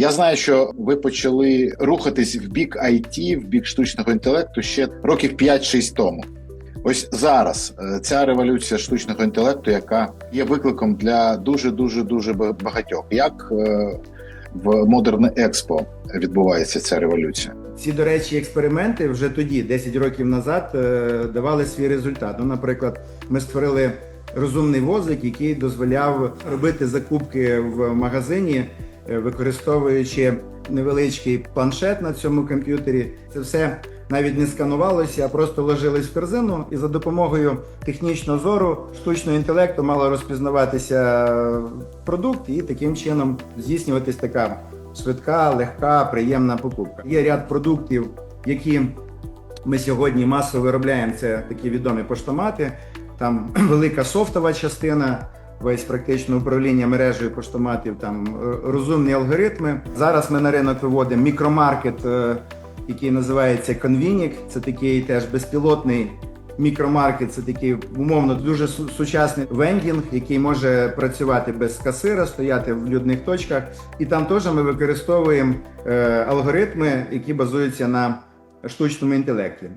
Я знаю, що ви почали рухатись в бік IT, в бік штучного інтелекту ще років 5-6 тому. Ось зараз е, ця революція штучного інтелекту, яка є викликом для дуже дуже дуже багатьох. Як е, в Modern Expo відбувається ця революція? Ці, до речі, експерименти вже тоді, 10 років назад, е, давали свій результат. Ну, наприклад, ми створили розумний возик, який дозволяв робити закупки в магазині, використовуючи невеличкий планшет на цьому комп'ютері. Це все навіть не сканувалося, а просто ложилось в корзину, і за допомогою технічного зору, штучного інтелекту мало розпізнаватися продукт, і таким чином здійснюватись така швидка, легка, приємна покупка. Є ряд продуктів, які ми сьогодні масово виробляємо. Це такі відомі поштомати. Там велика софтова частина, весь практично управління мережею поштоматів, там е, розумні алгоритми. Зараз ми на ринок виводимо мікромаркет, е, який називається Convenic. Це такий теж безпілотний мікромаркет. Це такий умовно дуже сучасний вендінг, який може працювати без касира, стояти в людних точках. І там теж ми використовуємо е, алгоритми, які базуються на штучному інтелекті.